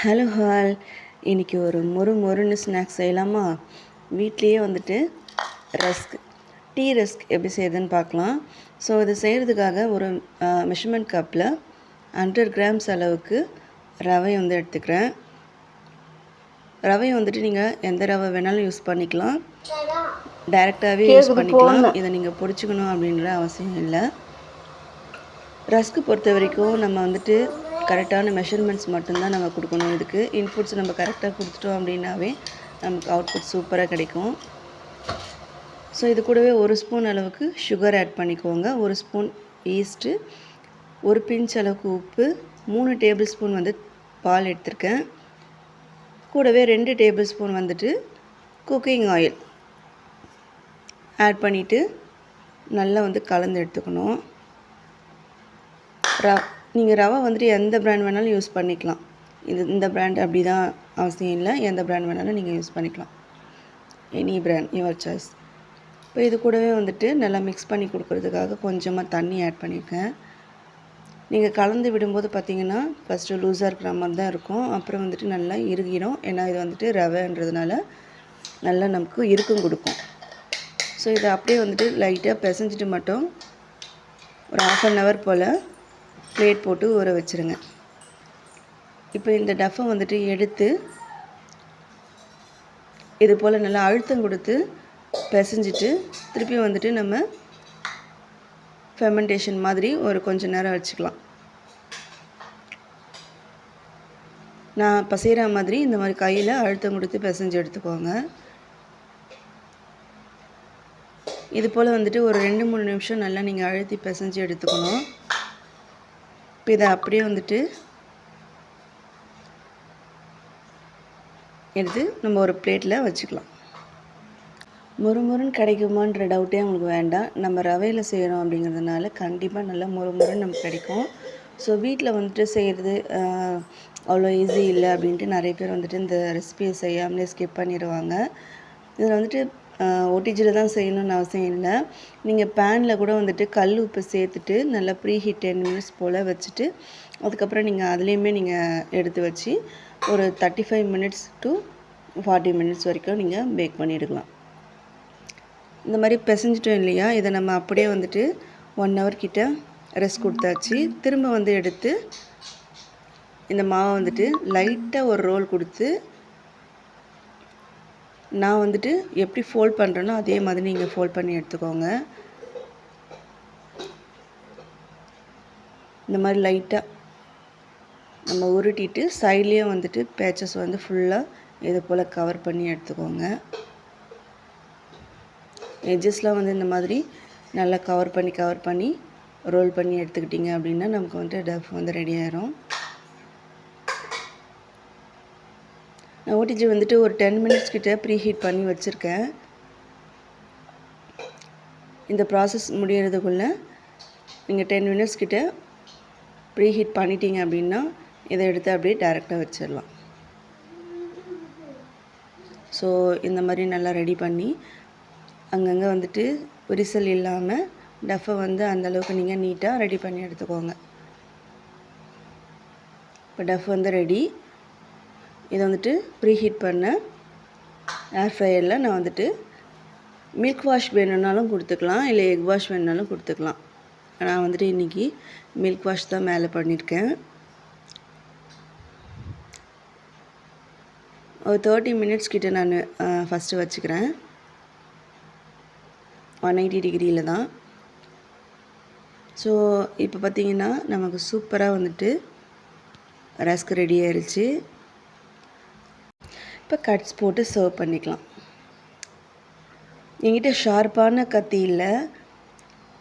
Hello hall. இன்றைக்கி ஒரு மொறு மொறுன்னு ஸ்நாக்ஸ் செய்யலாமா? வீட்லேயே வந்துட்டு ரஸ்க். டீ ரஸ்க் எப்படி செய்யுதுன்னு பார்க்கலாம். ஸோ இது செய்கிறதுக்காக ஒரு மெஷர்மெண்ட் கப்பில் ஹண்ட்ரட் கிராம்ஸ் அளவுக்கு ரவை வந்து எடுத்துக்கிறேன். ரவை வந்துட்டு நீங்கள் எந்த ரவை வேணாலும் யூஸ் பண்ணிக்கலாம். டைரெக்டாகவே யூஸ் பண்ணிக்கலாம். இதை நீங்கள் பொடிச்சுக்கணும் அப்படின்ற அவசியம் இல்லை. ரஸ்க்கு பொறுத்த வரைக்கும் நம்ம வந்துட்டு கரெக்டான மெஷர்மெண்ட்ஸ் மட்டும்தான் நம்ம கொடுக்கணும். இதுக்கு இன்புட்ஸ் நம்ம கரெக்டாக கொடுத்துட்டோம் அப்படின்னாவே நமக்கு அவுட்புட் சூப்பராக கிடைக்கும். ஸோ இது கூடவே ஒரு ஸ்பூன் அளவுக்கு சுகர் ஆட் பண்ணிக்கோங்க. ஒரு ஸ்பூன் ஈஸ்ட்டு ஒரு பிஞ்ச் அளவுக்கு உப்பு மூணு டேபிள் ஸ்பூன் வந்து பால் எடுத்திருக்கேன். கூடவே ரெண்டு டேபிள் ஸ்பூன் வந்துட்டு குக்கிங் ஆயில் ஆட் பண்ணிவிட்டு நல்லா வந்து கலந்து எடுத்துக்கணும். ரா நீங்கள் ரவை வந்துட்டு எந்த ப்ராண்ட் வேணாலும் யூஸ் பண்ணிக்கலாம். இது இந்த ப்ராண்ட் அப்படி தான் அவசியம் இல்லை. எந்த ப்ராண்ட் வேணாலும் நீங்கள் யூஸ் பண்ணிக்கலாம். எனி பிராண்ட் யுவர் சாய்ஸ் இப்போ இது கூடவே வந்துட்டு நல்லா மிக்ஸ் பண்ணி கொடுக்குறதுக்காக கொஞ்சமாக தண்ணி ஆட் பண்ணியிருக்கேன் நீங்கள் கலந்து விடும்போது பார்த்தீங்கன்னா ஃபஸ்ட்டு லூஸாக இருக்கிற மாதிரி தான் இருக்கும். அப்புறம் வந்துட்டு நல்லா இறுகிடும். ஏன்னா இது வந்துட்டு ரவைன்றதுனால நல்லா நமக்கு இருக்கும் கொடுக்கும். ஸோ இதை அப்படியே வந்துட்டு லைட்டாக பிசைஞ்சிட்டு மட்டும் ஒரு ஆஃப் அன் ஹவர் போல் பிளேட் போட்டு ஊற வச்சுருங்க. இப்போ இந்த டஃப்பை வந்துட்டு எடுத்து இது போல் நல்லா அழுத்தம் கொடுத்து பிசைஞ்சிட்டு திருப்பி வந்துட்டு நம்ம ஃபெமெண்டேஷன் மாதிரி ஒரு கொஞ்ச நேரம் வச்சுக்கலாம். நான் பசைகிற மாதிரி இந்த மாதிரி கையில் அழுத்தம் கொடுத்து பிசைஞ்சு எடுத்துக்கோங்க. இது போல் வந்துட்டு ஒரு ரெண்டு மூணு நிமிஷம் நல்லா நீங்கள் அழுத்தி பிசைஞ்சு எடுத்துக்கணும். இப்போ இதை அப்படியே வந்துட்டு எடுத்து நம்ம ஒரு பிளேட்டில் வச்சுக்கலாம். முறுமுறுன்னு கிடைக்குமான்ற டவுட்டே அவங்களுக்கு வேண்டாம். நம்ம ரவையில் செய்கிறோம் அப்படிங்கிறதுனால கண்டிப்பாக நல்லா முறுமுறுன்னு நமக்கு கிடைக்கும். ஸோ வீட்டில் வந்துட்டு செய்கிறது அவ்வளோ ஈஸி இல்லை அப்படின்ட்டு நிறைய பேர் வந்துட்டு இந்த ரெசிபியை செய்யாமலே ஸ்கிப் பண்ணிடுவாங்க. இதில் வந்துட்டு ஓடிஜியில் தான் செய்யணும்னு அவசியம் இல்லை. நீங்கள் பேனில் கூட வந்துட்டு கல் உப்பு சேர்த்துட்டு நல்லா ப்ரீ ஹீட் டென் மினிட்ஸ் போல் வச்சுட்டு அதுக்கப்புறம் நீங்கள் அதுலேயுமே நீங்கள் எடுத்து வச்சு ஒரு thirty five minutes to forty minutes வரைக்கும் நீங்கள் பேக் பண்ணிவிடுக்கலாம் இந்த மாதிரி பிசைஞ்சிட்டோம் இல்லையா? இதை நம்ம அப்படியே வந்துட்டு ஒன் ஹவர் கிட்ட ரெஸ்ட் கொடுத்தாச்சு. திரும்ப வந்து எடுத்து இந்த மாவை வந்துட்டு லைட்டாக ஒரு ரோல் கொடுத்து நான் வந்துட்டு எப்படி ஃபோல்ட் பண்ணுறேனோ அதே மாதிரி நீங்கள் ஃபோல்ட் பண்ணி எடுத்துக்கோங்க. இந்த மாதிரி லைட்டாக நம்ம உருட்டிட்டு சைட்லேயே வந்துட்டு பேச்சஸ் வந்து ஃபுல்லாக இது போல் கவர் பண்ணி எடுத்துக்கோங்க. எஜஸ்லாம் வந்து இந்த மாதிரி நல்லா கவர் பண்ணி கவர் பண்ணி ரோல் பண்ணி எடுத்துக்கிட்டிங்க அப்படின்னா நமக்கு வந்துட்டு டஃப் வந்து ரெடி ஆயிரும். நான் ஓடிஜி வந்துட்டு ஒரு டென் மினிட்ஸ் கிட்டே ப்ரீ ஹீட் பண்ணி வச்சுருக்கேன். இந்த ப்ராசஸ் முடிகிறதுக்குள்ளே நீங்கள் டென் மினிட்ஸ் கிட்டே ப்ரீ ஹீட் பண்ணிட்டீங்க அப்படின்னா இதை எடுத்து அப்படியே டேரெக்டாக வச்சிடலாம். ஸோ இந்த மாதிரி நல்லா ரெடி பண்ணி அங்கங்கே வந்துட்டு விரிசல் இல்லாமல் டஃப்பை வந்து அந்தளவுக்கு நீங்கள் நீட்டாக ரெடி பண்ணி எடுத்துக்கோங்க. இப்போ டஃப் வந்து ரெடி இதை வந்துட்டு ப்ரீ ஹீட் பண்ண ஏர் ஃப்ரையரில் நான் வந்துட்டு மில்க் வாஷ் வேணும்னாலும் கொடுத்துக்கலாம் இல்லை எக் வாஷ் வேணுனாலும் கொடுத்துக்கலாம். நான் வந்துட்டு இன்றைக்கி மில்க் வாஷ் தான் மேலே பண்ணியிருக்கேன். ஒரு தேர்ட்டி மினிட்ஸ் கிட்ட நான் ஃபஸ்ட்டு வச்சுக்கிறேன். ஒன் எயிட்டி டிகிரியில் தான். ஸோ இப்போ பார்த்திங்கன்னா நமக்கு சூப்பராக வந்துட்டு ரஸ்க் ரெடி ஆயிடுச்சு இப்போ கட்ஸ் போட்டு சர்வ் பண்ணிக்கலாம். என்கிட்ட ஷார்ப்பான கத்தி இல்லை.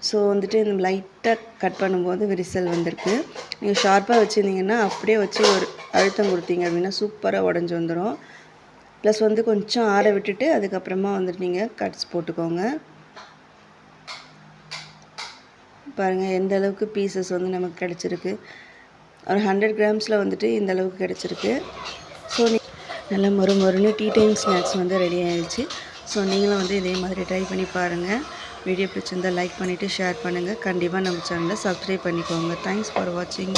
ஸோ வந்துட்டு இந்த லைட்டாக கட் பண்ணும்போது விரிசல் வந்திருக்கு. நீங்கள் ஷார்ப்பாக வச்சுருந்தீங்கன்னா அப்படியே வச்சு ஒரு அழுத்தம் கொடுத்தீங்க அப்படின்னா சூப்பராக உடஞ்சி வந்துடும் ப்ளஸ் வந்து கொஞ்சம் ஆற விட்டுட்டு அதுக்கப்புறமா வந்துட்டு நீங்கள் கட்ஸ் போட்டுக்கோங்க. பாருங்கள் எந்த அளவுக்கு பீசஸ் வந்து நமக்கு கிடச்சிருக்கு. ஒரு ஹண்ட்ரட் கிராம்ஸில் வந்துட்டு இந்த அளவுக்கு கிடச்சிருக்கு. ஸோ நீ நல்லா மொறு மொறுன்னு டீ டைம் ஸ்நாக்ஸ் வந்து ரெடி ஆகிடுச்சு ஸோ நீங்களும் வந்து இதே மாதிரி ட்ரை பண்ணி பாருங்கள் வீடியோ பிடிச்சிருந்தால் லைக் பண்ணிவிட்டு ஷேர் பண்ணுங்கள் கண்டிப்பாக நம்ம சேனலை சப்ஸ்கிரைப் பண்ணிக்கோங்க. தேங்க்ஸ் ஃபார் வாட்சிங்